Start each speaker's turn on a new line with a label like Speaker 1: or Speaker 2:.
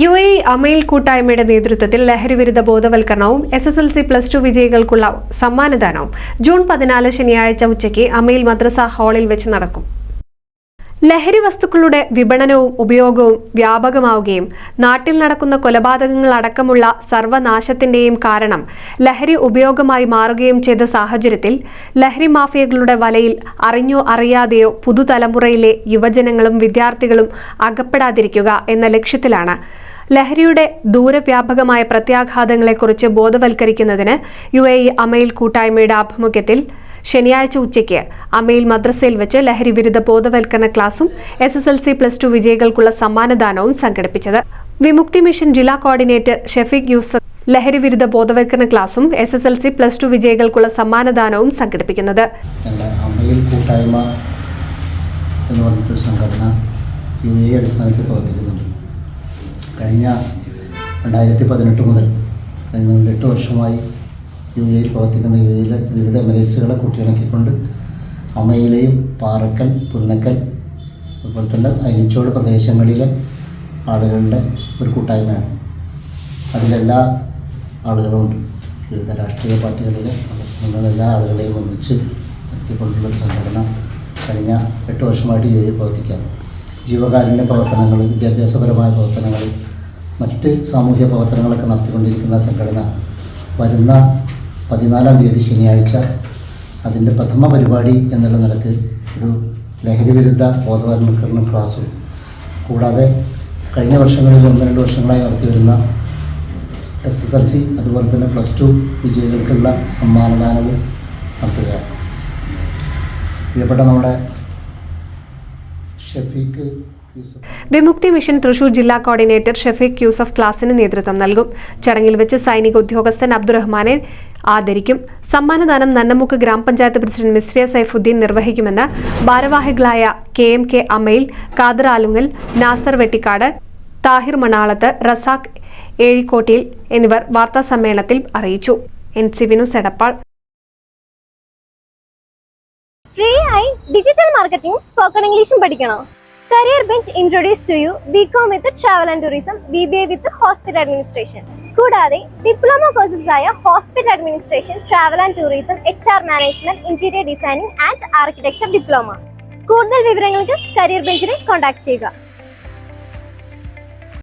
Speaker 1: U A Amayil കൂട്ടായ്മയുടെ നേതൃത്വത്തിൽ ലഹരിവിരുദ്ധ ബോധവൽക്കരണവും S S L C plus two വിജയികൾക്കുള്ള സമ്മാനദാനവും ജൂൺ പതിനാല് ശനിയാഴ്ച ഉച്ചയ്ക്ക് അമയിൽ മദ്രസ ഹാളിൽ വെച്ച് നടക്കും. ലഹരി വസ്തുക്കളുടെ വിപണനവും ഉപയോഗവും വ്യാപകമാവുകയും നാട്ടിൽ നടക്കുന്ന കൊലപാതകങ്ങൾ അടക്കമുള്ള സർവനാശത്തിന്റെയും കാരണം ലഹരി ഉപയോഗമായി മാറുകയും ചെയ്ത സാഹചര്യത്തിൽ ലഹരി മാഫിയകളുടെ വലയിൽ അറിഞ്ഞോ അറിയാതെയോ പുതുതലമുറയിലെ യുവജനങ്ങളും വിദ്യാർത്ഥികളും അകപ്പെടാതിരിക്കുക എന്ന ലക്ഷ്യത്തിലാണ്. ലഹരിയുടെ ദൂരവ്യാപകമായ പ്രത്യാഘാതങ്ങളെക്കുറിച്ച് ബോധവൽക്കരിക്കുന്നതിന് യു എ ഇ അമയിൽ കൂട്ടായ്മയുടെ ആഭിമുഖ്യത്തിൽ ശനിയാഴ്ച ഉച്ചയ്ക്ക് അമയിൽ മദ്രസയിൽ വെച്ച് ലഹരി വിരുദ്ധ ബോധവൽക്കരണ ക്ലാസും S S L C plus two വിജയികൾക്കുള്ള സമ്മാനദാനവും സംഘടിപ്പിച്ചത്. വിമുക്തി മിഷൻ ജില്ലാ കോർഡിനേറ്റർ ഷെഫീഖ് യൂസഫ് ലഹരി വിരുദ്ധ ബോധവൽക്കരണ ക്ലാസും S S L C plus two വിജയികൾക്കുള്ള സമ്മാനദാനവും സംഘടിപ്പിക്കുന്നത്.
Speaker 2: അമ്മയിൽ കഴിഞ്ഞ രണ്ടായിരത്തി പതിനെട്ട് മുതൽ എട്ട് വർഷമായി യു എയിൽ പ്രവർത്തിക്കുന്ന യു എയിലെ വിവിധ എമറേറ്റ്സുകളെ കൂട്ടിയിണക്കിക്കൊണ്ട് അമ്മയിലെയും പാറക്കൽ പുന്നക്കൽ അതുപോലെ തന്നെ അരിച്ചോട് പ്രദേശങ്ങളിലെ ആളുകളുടെ ഒരു കൂട്ടായ്മയാണ്. അതിലെല്ലാ ആളുകളുമുണ്ട് വിവിധ രാഷ്ട്രീയ പാർട്ടികളിലെ പ്രശ്നങ്ങൾ എല്ലാ ആളുകളെയും ഒന്നിച്ച് നിർത്തിക്കൊണ്ടുള്ള ഒരു സംഘടന കഴിഞ്ഞ എട്ട് വർഷമായിട്ട് യു എയിൽ പ്രവർത്തിക്കുകയാണ്. ജീവകാരുണ്യ പ്രവർത്തനങ്ങൾ വിദ്യാഭ്യാസപരമായ പ്രവർത്തനങ്ങൾ മറ്റ് സാമൂഹ്യ പ്രവർത്തനങ്ങളൊക്കെ നടത്തിക്കൊണ്ടിരിക്കുന്ന സംഘടന വരുന്ന പതിനാലാം തീയതി ശനിയാഴ്ച അതിന്റെ പ്രഥമ പരിപാടി എന്നുള്ള നിലയ്ക്ക് ഒരു ലഹരി വിരുദ്ധ ബോധവൽക്കരണ ക്ലാസ്സും കൂടാതെ കഴിഞ്ഞ വർഷങ്ങളിൽ ഒന്ന് രണ്ട് വർഷങ്ങളായി നടത്തി വരുന്ന എസ് എസ് എൽ സി അതുപോലെ തന്നെ പ്ലസ് ടു വിജയികൾക്കുള്ള സമ്മാനദാനവും നടത്തുകയാണ്. പ്രിയപ്പെട്ട നമ്മുടെ ഷഫീഖ്
Speaker 1: വിമുക്തി മിഷൻ തൃശൂർ ജില്ലാ കോർഡിനേറ്റർ ഷഫീഖ് യൂസഫ് ക്ലാസിന് നേതൃത്വം നൽകും. ചടങ്ങിൽ വെച്ച് സൈനിക ഉദ്യോഗസ്ഥൻ അബ്ദുറഹ്മാനെ ആദരിക്കും. സമ്മാനദാനം നന്നമുക്ക് ഗ്രാമപഞ്ചായത്ത് പ്രസിഡന്റ് മിസ്രിയ സൈഫുദ്ദീൻ നിർവഹിക്കുമെന്ന് ഭാരവാഹികളായ K M K Amayil Khader Alungal Nasar Vettikkad Thahir Manalath Razak ഏഴിക്കോട്ടിയിൽ എന്നിവർ വാർത്താസമ്മേളനത്തിൽ അറിയിച്ചു. എൻ സി വിനു സെടപ്പാൾ
Speaker 3: ഫ്രീ ആയി ഡിജിറ്റൽ മാർക്കറ്റിംഗ് സ്പോക്കൺ ഇംഗ്ലീഷും പഠിക്കണോ? Career bench introduce to you B com with travel and tourism B B A with hospital administration കൂടാതെ diploma courses ആയ hospital administration travel and tourism H R management interior designing and architecture diploma കൂടുതൽ വിവരങ്ങൾക്ക് career ബെഞ്ചിനെ contact ചെയ്യുക.